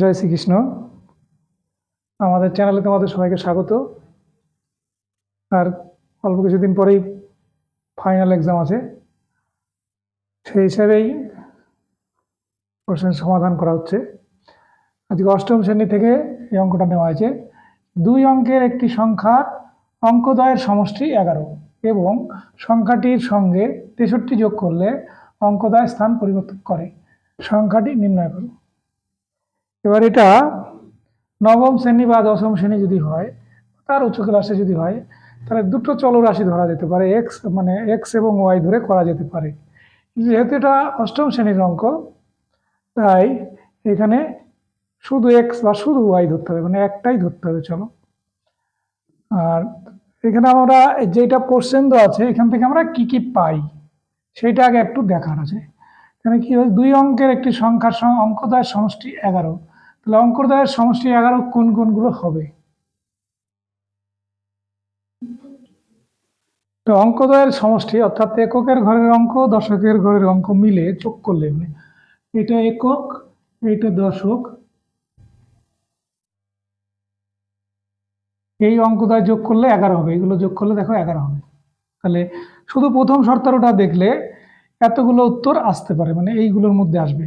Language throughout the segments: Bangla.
জয় শ্রীকৃষ্ণ। আমাদের চ্যানেলে তোমাদের সবাইকে স্বাগত। আর অল্প কিছুদিন পরেই ফাইনাল এক্সাম আছে। সেই হিসাবেই প্রশ্নের সমাধান করা হচ্ছে। আজকে অষ্টম শ্রেণি থেকে এই অঙ্কটা নেওয়া হয়েছে। দুই অঙ্কের একটি সংখ্যার অঙ্কদয়ের সমষ্টি এগারো এবং সংখ্যাটির সঙ্গে তেষট্টি যোগ করলে অঙ্কদয় স্থান পরিবর্তন করে। সংখ্যাটি নির্ণয় করো। এবার এটা নবম শ্রেণি বা দশম শ্রেণি যদি হয়, তার উচ্চ ক্লাসে যদি হয়, তাহলে দুটো চলরাশি ধরা যেতে পারে এক্স মানে এক্স এবং ওয়াই ধরে করা যেতে পারে। যেহেতু এটা অষ্টম শ্রেণির অঙ্ক, তাই এখানে শুধু এক্স বা শুধু ওয়াই ধরতে হবে মানে একটাই ধরতে হবে, চলো। আর এখানে আমরা যেটা দেওয়া আছে, এখান থেকে আমরা কি কি পাই, সেটা আগে একটু দেখার আছে। এখানে কি হয়, দুই অঙ্কের একটি সংখ্যার অঙ্ক অঙ্কদয়ের সমষ্টি এগারো। তাহলে অঙ্কদয়ের সমষ্টি এগারো কোন কোনগুলো হবে? তো অঙ্কদয়ের সমষ্টি অর্থাৎ এককের ঘরের অঙ্ক, দশকের ঘরের অঙ্ক মিলে যোগ করলে মানে এটা একক এইটা দশক। এই অঙ্কদয় যোগ করলে এগারো হবে, এগুলো যোগ করলে দেখো এগারো হবে। তাহলে শুধু প্রথম শর্তটা দেখলে এতগুলো উত্তর আসতে পারে মানে এইগুলোর মধ্যে আসবে।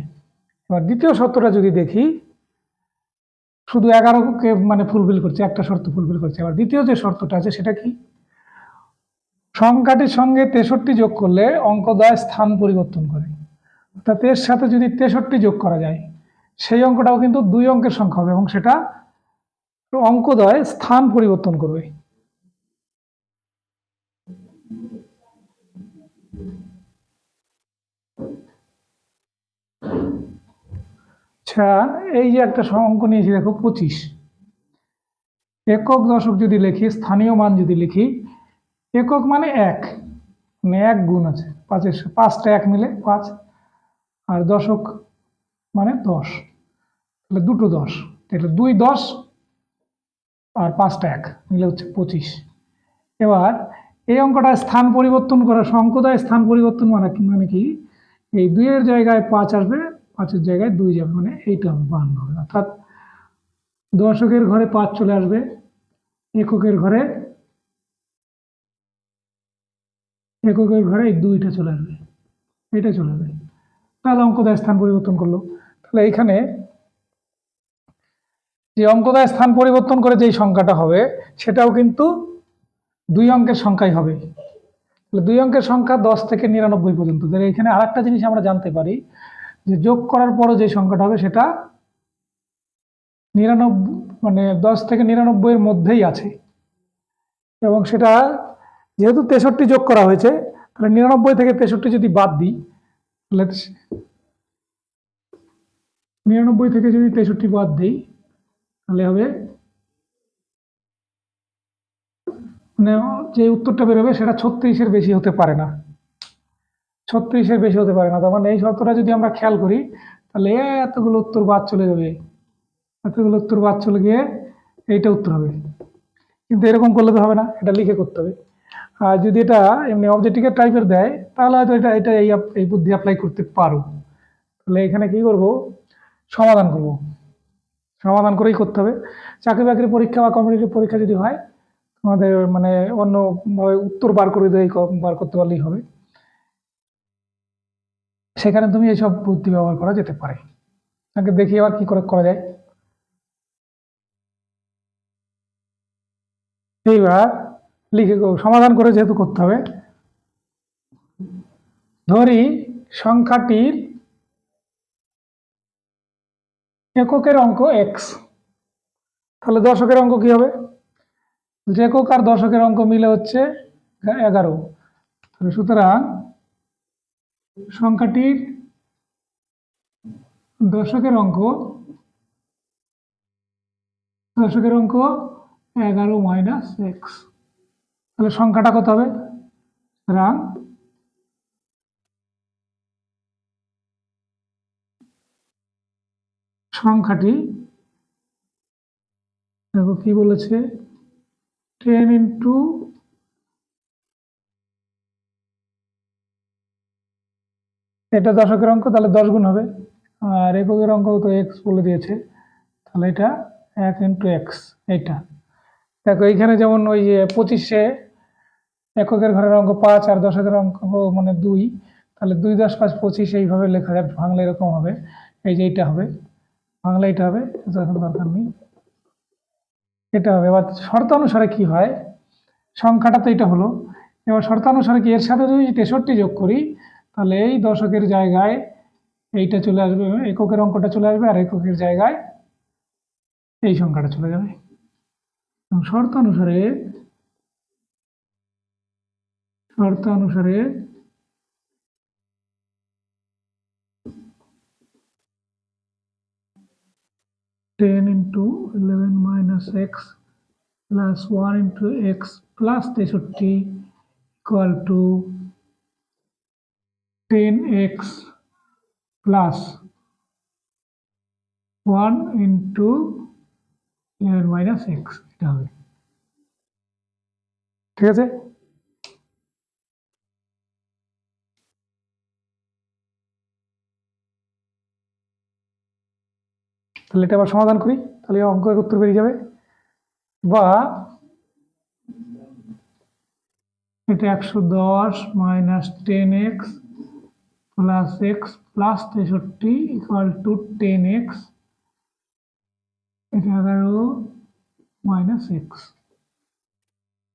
এবার দ্বিতীয় শর্তটা যদি দেখি শুধু এগারোকে মানে ফুলফিল করছে, একটা শর্ত ফুলফিল করছে। আবার দ্বিতীয় যে শর্তটা আছে, সেটা কি? সংখ্যাটির সঙ্গে তেষট্টি যোগ করলে অঙ্কদয় স্থান পরিবর্তন করে। অর্থাৎ এর সাথে যদি তেষট্টি যোগ করা যায়, সেই অঙ্কটাও কিন্তু দুই অঙ্কের সংখ্যা হবে এবং সেটা অঙ্কদয় স্থান পরিবর্তন করবে। আচ্ছা এই যে একটা অঙ্ক নিয়েছি, দেখো পঁচিশ। একক দশক যদি লিখি, স্থানীয় মান যদি লিখি, একক মানে এক। মানে এক গুণ আছে, পাঁচের পাঁচটা এক মিলে পাঁচ, আর দশক মানে দশ। তাহলে দুটো দশ। তাহলে দুই দশ আর পাঁচটা এক, মিলে হচ্ছে পঁচিশ। এবার এই অঙ্কটা স্থান পরিবর্তন করা, সংকদায় স্থান পরিবর্তন মানে মানে কি? এই দুইয়ের জায়গায় পাঁচ আসবে পাঁচের জায়গায় দুই যাবে মানে এইটা হবে বাহান্ন হবে অর্থাৎ দশকের ঘরে পাঁচ চলে আসবে, এককের ঘরে এককের ঘরে এই দুইটা চলে আসবে, এটা চলে আসবে। তাহলে অঙ্কদায় স্থান পরিবর্তন করল। তাহলে এইখানে যে অঙ্কদায় স্থান পরিবর্তন করে যেই সংখ্যাটা হবে, সেটাও কিন্তু দুই অঙ্কের সংখ্যাই হবে। দুই অঙ্কের সংখ্যা দশ থেকে নিরানব্বই পর্যন্ত। এখানে আর একটা জিনিস আমরা জানতে পারি যে যোগ করার পরও যে সংখ্যাটা হবে সেটা নিরানব্বই মানে দশ থেকে নিরানব্বইয়ের মধ্যেই আছে। এবং সেটা যেহেতু তেষট্টি যোগ করা হয়েছে, তাহলে নিরানব্বই থেকে তেষট্টি যদি বাদ দিই, তাহলে নিরানব্বই থেকে যদি তেষট্টি বাদ দিই, তাহলে হবে মানে যে উত্তরটা বেরোবে সেটা ছত্রিশের বেশি হতে পারে না। ছত্রিশের বেশি হতে পারে না। তার মানে এই শর্তটা যদি আমরা খেয়াল করি, তাহলে এতগুলো উত্তর বাদ চলে যাবে। এতগুলো উত্তর বাদ চলে গিয়ে এইটা উত্তর হবে। কিন্তু এরকম করলে তো হবে না, এটা লিখে করতে হবে। আর যদি এটা এমনি অবজেক্টিভের টাইপের দেয়, তাহলে হয়তো এটা এটা এই এই বুদ্ধি অ্যাপ্লাই করতে পারো। তাহলে এখানে কি করব? সমাধান করব। সমাধান করেই করতে হবে। চাকরি বাকরি পরীক্ষা বা কম্পিটিটিভ পরীক্ষা যদি হয়, তোমাদের মানে অন্যভাবে উত্তর বার করে দিয়ে বার করতে পারলেই হবে। সেখানে তুমি এইসব বুদ্ধি ব্যবহার করা যেতে পারে। তাকে দেখি আবার কি করে করা যায়। এইবার লিখে সমাধান করে যেহেতু করতে হবে। ধরি সংখ্যাটির এককের অঙ্ক এক্স তাহলে দশকের অঙ্ক কি হবে? একক আর দশকের অঙ্ক মিলে হচ্ছে এগারো। সুতরাং সংখ্যাটির দশকের অঙ্ক দশকের অঙ্ক এগারো মাইনাস এক্স। তাহলে সংখ্যাটা কত হবে? সুতরাং সংখ্যাটি, দেখো কি বলেছে? টেন ইন্টু এটা দশকের অঙ্ক, তাহলে দশ গুণ হবে। আর এককের অঙ্ক তো এক্স বলে দিয়েছে। তাহলে এটা এক ইন্টু এক্স এইটা। দেখো, এইখানে যেমন ওই যে পঁচিশে এককের ঘরের অঙ্ক পাঁচ আর দশকের অঙ্ক মানে দুই, তাহলে দুই দশ পাঁচ পঁচিশ এইভাবে লেখা যায় বাংলা এরকম হবে। এই যে এইটা হবে। বাংলা এটা হবে এখন দরকার নেই। এটা হবে। এবার শর্তানুসারে কি হয়? সংখ্যাটা তো এটা হলো। এবার শর্তানুসারে কি? এর সাথে যদি তেষট্টি যোগ করি তাহলে এই দশকের জায়গায় এইটা চলে আসবে, এককের অঙ্কটা চলে আসবে আর এককের জায়গায় এই সংখ্যাটা চলে যাবে। এবং শর্ত অনুসারে শর্ত অনুসারে ten into eleven minus x plus one into x plus তেষট্টি equal to ten x plus one into eleven minus x এটা হবে। ঠিক আছে? তাহলে এটা আবার সমাধান করি, তাহলে অঙ্কের উত্তর বেরিয়ে যাবে। বা এটা একশো দশ minus ten x plus x plus তেষট্টি ইকুয়াল টু টেন এক্স এটা এগারো মাইনাস এক্স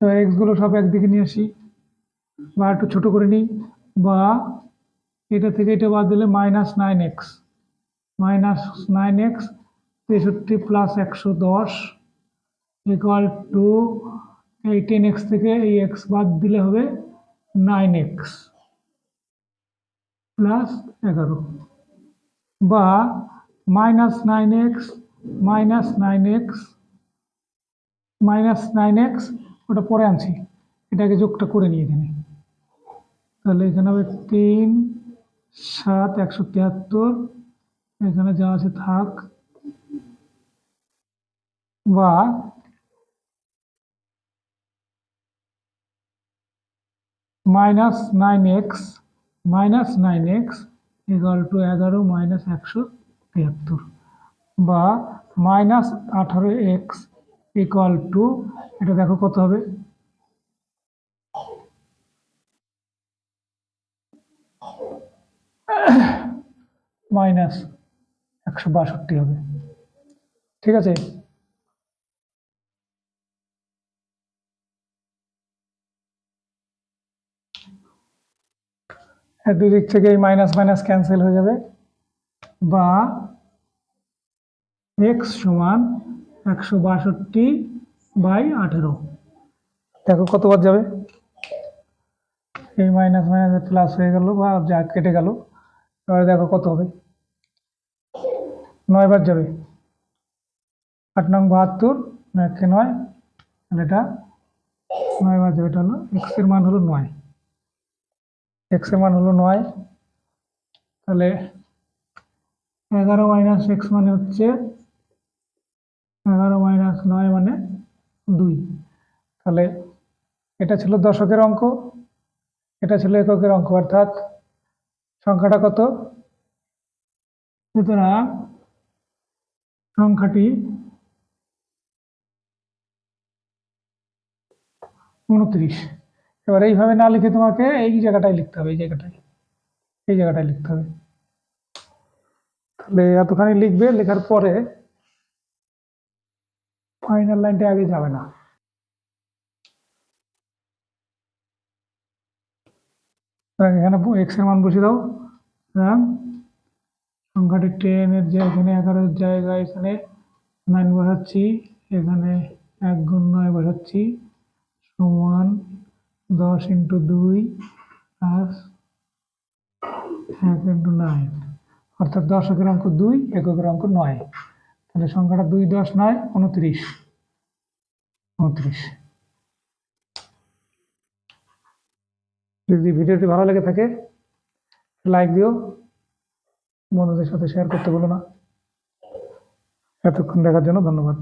এবার এক্সগুলো সব একদিকে নিয়ে আসি। বা একটু ছোটো করে নিই। বা এটা থেকে এটা বাদ দিলে minus nine x minus nine x তেষট্টি প্লাস একশো দশ ইকুয়াল টু এই টেন এক্স থেকে এই এক্স বাদ দিলে হবে নাইন এক্স প্লাস এগারো বা minus nine x minus nine x minus nine x ওটা পরে আনছি। এটাকে যোগটা করে নিই এখানে। তাহলে এখানে হবে তিন, সাত, একশো তিয়াত্তর। এখানে যা আছে থাক। বা minus nine x minus nine x equal to এগারো মাইনাস একশো তিয়াত্তর বা মাইনাস আঠারো এক্স ইকুয়াল টু, এটা দেখো কত হবে? মাইনাস একশো বাষট্টি হবে। ঠিক আছে? এর দুই দিক থেকে এই মাইনাস মাইনাস ক্যান্সেল হয়ে যাবে। বা এক্স সমান একশো বাষট্টি বাই আঠেরো। দেখো কতবার যাবে? এই মাইনাস মাইনাস প্লাস হয়ে গেল বা যা কেটে গেল। এবারে দেখো কত হবে। নয়বার যাবে। আট নং বাহাত্তর একে নয়, তাহলে এটা নয়বার যাবে, এটা হলো এক্সের মান হলো নয়। এক্সের মান হলো নয়। তাহলে এগারো মাইনাস এক্স মানে হচ্ছে এগারো মাইনাস নয় মানে দুই। তাহলে এটা ছিল দশকের অঙ্ক। এটা ছিল এককের অঙ্ক, অর্থাৎ সংখ্যাটা কত? সুতরাং সংখ্যাটি উনত্রিশ। এবার এইভাবে না লিখে তোমাকে এই জায়গাটায় লিখতে হবে, এই জায়গাটায় এই জায়গাটায় লিখতে হবে। তাহলে এতখানি লিখবে, লেখার পরে ফাইনাল লাইনটা আগে যাবে না। এখানে এক্সের মান বসিয়ে দাও। সুতরাং সংখ্যাটি টেনের যে এখানে এগারোর জায়গায়, এখানে নাইন বসাচ্ছি, এখানে এক গুণ নয় বসাচ্ছি, সমান দশ ইন্টু দুই প্লাস এক ইন্টু নাইন অর্থাৎ দশকের অঙ্ক দুই, এককের অঙ্ক নয়। তাহলে সংখ্যাটা দুই, দশ, নয়, উনত্রিশ। উনত্রিশ। যদি ভিডিওটি ভালো লেগে থাকে, লাইক দিও। বন্ধুদের সাথে শেয়ার করতে বলো না। এতক্ষণ দেখার জন্য ধন্যবাদ।